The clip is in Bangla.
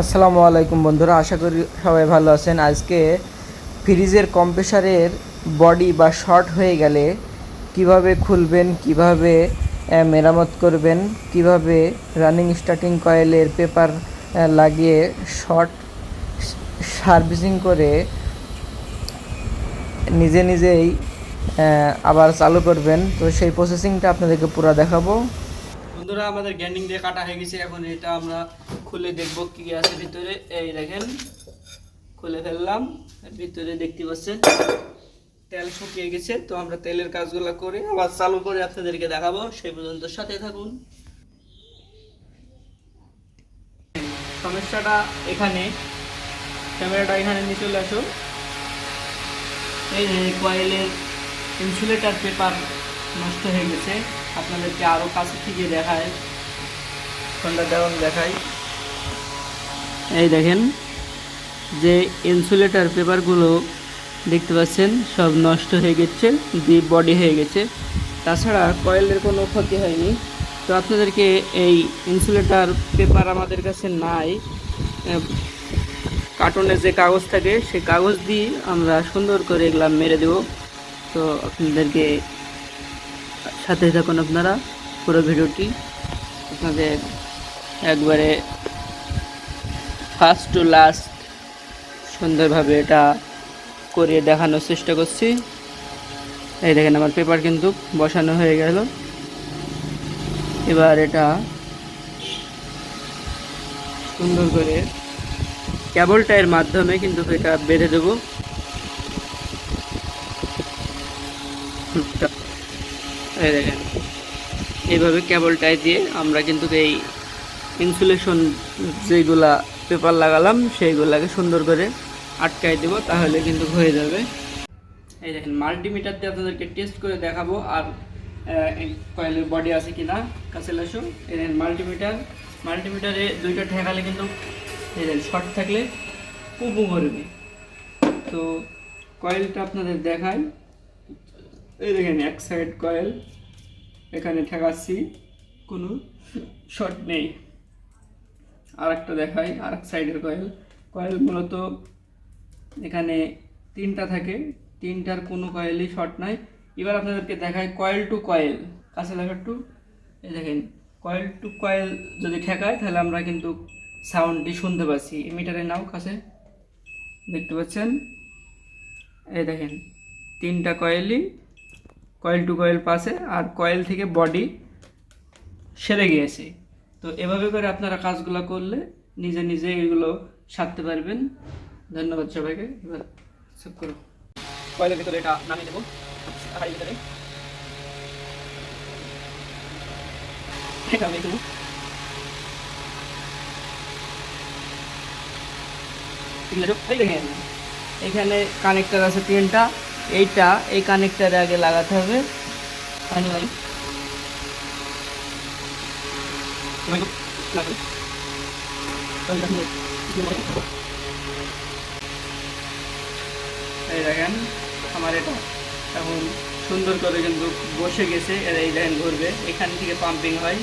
আসসালামু আলাইকুম বন্ধুরা, আশা করি সবাই ভালো আছেন। আজকে ফ্রিজের কম্প্রেসারের বডি বা শর্ট হয়ে গেলে কীভাবে খুলবেন, কীভাবে মেরামত করবেন, কীভাবে রানিং স্টার্টিং কয়েলের পেপার লাগিয়ে শর্ট সার্ভিসিং করে নিজে নিজেই আবার চালু করবেন। তো সেই প্রসেসিংটা আপনাদেরকে পুরো দেখাবো। বন্ধুরা, আমাদের গ্যান্ডিং দিয়ে কাটা হয়ে গেছে। এখন এটা আমরা খুলে দেখব কি আছে ভিতরে। এই দেখেন, খুলে ফেললাম। ভিতরে দেখতে পাচ্ছেন, তেল শুকিয়ে গেছে। তো আমরা তেলের কাজগুলো করে আবার চালু করে আপনাদেরকে দেখাবো। সেই পর্যন্ত সাথে থাকুন। সমস্যাটা এখানে। ক্যামেরাটা এখানে নিয়ে চলে আসো। এই কয়েলের ইনসুলেটার পেপার নষ্ট হয়ে গেছে। আপনাদেরকে আরও কাছে থেকে দেখায়। ফোনটা দেওয়ান দেখাই এই দেখেন যে ইনসুলেটার পেপারগুলো দেখতে পাচ্ছেন সব নষ্ট হয়ে গেছে ডিপ বডি হয়ে গেছে। তাছাড়া কয়েলের কোনো ক্ষতি হয়নি। তো আপনাদেরকে এই ইনসুলেটার পেপার আমাদের কাছে নাই। আহ, কার্টুনের যে কাগজ থাকে সেই কাগজ দিয়ে আমরা সুন্দর করে এগুলা মেরে দেব। তো আপনাদেরকে সাথে থাকুন আপনারা পুরো ভিডিওটি। আপনাদের একবারে ফার্স্ট টু লাস্ট সুন্দরভাবে এটা করিয়ে দেখানোর চেষ্টা করছি। এই দেখেন আমার পেপার কিন্তু বসানো হয়ে গেল। এবার এটা সুন্দর করে কেবল টায়ের মাধ্যমে কিন্তু এটা বেঁধে দেবো। এই দেখেন। এইভাবে কেবল টাই দিয়ে আমরা কিন্তু এই ইনসুলেশন যেগুলা পেপার লাগালাম, সেইগুলাকে সুন্দর করে আটকাই দেবো, তাহলে কিন্তু হয়ে যাবে। এই দেখেন মাল্টিমিটার দিয়ে আপনাদেরকে টেস্ট করে দেখাবো আর কয়েলের বডি আছে কি না কাছে লাসো এই দেখেন মাল্টিমিটার মাল্টিমিটারে দুইটা ঠেকালে কিন্তু এই দেখেন শর্ট থাকলে পুপু করবে। তো কয়েলটা আপনাদের দেখায় এই দেখেন, এক সাইড কয়েল, এখানে ঠেকাচ্ছি, কোনো শর্ট নেই। আর একটা দেখাই আর এক সাইডের কয়েল। কয়েল মূলত এখানে তিনটা থাকে। তিনটার কোনো কয়েলই শর্ট নাই এবার আপনাদেরকে দেখায় কয়েল টু কয়েল। কাছে দেখা টু। এই দেখেন, কয়েল টু কয়েল যদি ঠেকায়, তাহলে আমরা কিন্তু সাউন্ডটি শুনতে পাচ্ছি। মিটারে নাও কাছে। দেখতে পাচ্ছেন? এই দেখেন, তিনটা কয়েলই কয়েল টু কয়েল পাশে, আর কয়েল থেকে বডি সেরে গিয়েছে। তো এভাবে করে আপনারা কাজগুলো করলে নিজে নিজে এগুলো সারতে পারবেন। ধন্যবাদ সবাইকে। এবার সব করো। কয়েলের ভিতরে এটা নামিয়ে দেবো। হাড়ির ভিতরে। এটা আমি দেবো। এখানে কানেক্টার আছে তিনটা। এইটা, এই কানেক্টারে আগে লাগাতে হবে। এই দেখেন, আমার এটা এখন সুন্দর করে কিন্তু বসে গেছে, এর এই দেখেন ঘুরবে এখান থেকে পাম্পিং হয়।